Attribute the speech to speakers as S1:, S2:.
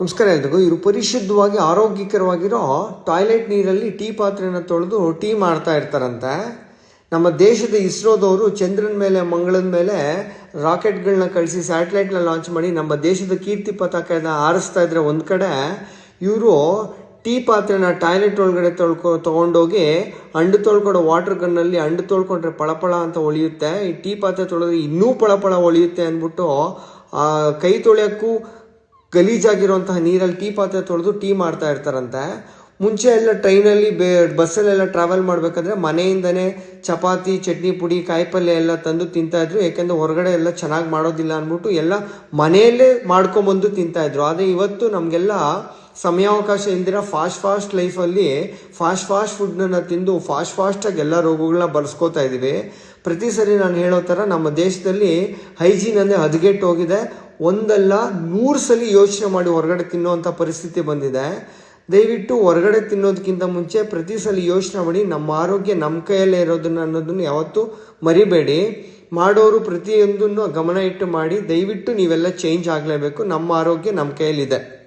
S1: ನಮಸ್ಕಾರ ಎಲ್ರಿಗೂ. ಇವರು ಪರಿಶುದ್ಧವಾಗಿ, ಆರೋಗ್ಯಕರವಾಗಿರೋ ಟಾಯ್ಲೆಟ್ ನೀರಲ್ಲಿ ಟೀ ಪಾತ್ರೆನ ತೊಳೆದು ಟೀ ಮಾಡ್ತಾ ಇರ್ತಾರಂತೆ. ನಮ್ಮ ದೇಶದ ಇಸ್ರೋದವರು ಚಂದ್ರನ ಮೇಲೆ ಮಂಗಳದ ಮೇಲೆ ರಾಕೆಟ್ಗಳನ್ನ ಕಳಿಸಿ ಸ್ಯಾಟಲೈಟ್ನ ಲಾಂಚ್ ಮಾಡಿ ನಮ್ಮ ದೇಶದ ಕೀರ್ತಿ ಪತಾಕೆಯನ್ನು ಆರಿಸ್ತಾ ಇದ್ರೆ ಒಂದು ಕಡೆ ಇವರು ಟೀ ಪಾತ್ರೆನ ಟಾಯ್ಲೆಟ್ ಒಳಗಡೆ ತೊಳ್ಕೊ, ತೊಗೊಂಡೋಗಿ ಅಂಡು ತೊಳ್ಕೊಡೋ ವಾಟರ್ ಗನ್ನಲ್ಲಿ ಅಂಡು ತೊಳ್ಕೊಂಡ್ರೆ ಪಳಪಳ ಅಂತ ಒಳಿಯುತ್ತೆ. ಈ ಟೀ ಪಾತ್ರೆ ತೊಳೆದ್ರೆ ಇನ್ನೂ ಪಳಪಳ ಒಳಿಯುತ್ತೆ ಅಂದ್ಬಿಟ್ಟು ಕೈ ತೊಳೆಯೋಕ್ಕೂ ಗಲೀಜಾಗಿರುವಂತಹ ನೀರಲ್ಲಿ ಟೀ ಪಾತ್ರೆ ತೊಳೆದು ಟೀ ಮಾಡ್ತಾ ಇರ್ತಾರಂತೆ. ಮುಂಚೆ ಎಲ್ಲ ಟ್ರೈನಲ್ಲಿ ಬೇ, ಬಸ್ಸಲ್ಲೆಲ್ಲ ಟ್ರಾವೆಲ್ ಮಾಡಬೇಕಂದ್ರೆ ಮನೆಯಿಂದನೇ ಚಪಾತಿ, ಚಟ್ನಿ, ಪುಡಿ ಕಾಯಿಪಲ್ಯ ಎಲ್ಲ ತಂದು ತಿಂತಾಯಿದ್ರು ಯಾಕೆಂದ್ರೆ ಹೊರಗಡೆ ಎಲ್ಲ ಚೆನ್ನಾಗಿ ಮಾಡೋದಿಲ್ಲ ಅಂದ್ಬಿಟ್ಟು ಎಲ್ಲ ಮನೆಯಲ್ಲೇ ಮಾಡ್ಕೊಂಬಂದು ತಿಂತಾಯಿದ್ರು ಆದರೆ ಇವತ್ತು ನಮಗೆಲ್ಲ ಸಮಯಾವಕಾಶ ಇಲ್ದಿರ ಫಾಸ್ಟ್ ಫಾಸ್ಟ್ ಲೈಫಲ್ಲಿ ಫಾಸ್ಟ್ ಫಾಸ್ಟ್ ಫುಡ್ನ ತಿಂದು ಫಾಸ್ಟ್ ಫಾಸ್ಟಾಗಿ ಎಲ್ಲ ರೋಗಗಳನ್ನ ಬರ್ಸ್ಕೋತಾ ಇದ್ದೀವಿ ಪ್ರತಿ ಸರಿ ನಾನು ಹೇಳೋ ಥರ ನಮ್ಮ ದೇಶದಲ್ಲಿ ಹೈಜೀನ್ ಅಂದರೆ ಹದಗೆಟ್ಟು ಹೋಗಿದೆ ಒಂದಲ್ಲ ನೂರು ಸಲ ಯೋಚನೆ ಮಾಡಿ ಹೊರಗಡೆ ತಿನ್ನುವಂಥ ಪರಿಸ್ಥಿತಿ ಬಂದಿದೆ. ದಯವಿಟ್ಟು ಹೊರಗಡೆ ತಿನ್ನೋದಕ್ಕಿಂತ ಮುಂಚೆ ಪ್ರತಿ ಸಲ ಯೋಚನೆ ಮಾಡಿ ನಮ್ಮ ಆರೋಗ್ಯ ನಮ್ಮ ಕೈಯಲ್ಲೇ ಇರೋದನ್ನು ಅನ್ನೋದನ್ನು ಯಾವತ್ತೂ ಮರಿಬೇಡಿ. ಮಾಡೋರು ಪ್ರತಿಯೊಂದನ್ನು ಗಮನ ಇಟ್ಟು ಮಾಡಿ. ದಯವಿಟ್ಟು ನೀವೆಲ್ಲ ಚೇಂಜ್ ಆಗಲೇಬೇಕು. ನಮ್ಮ ಆರೋಗ್ಯ ನಮ್ಮ ಕೈಯಲ್ಲಿದೆ.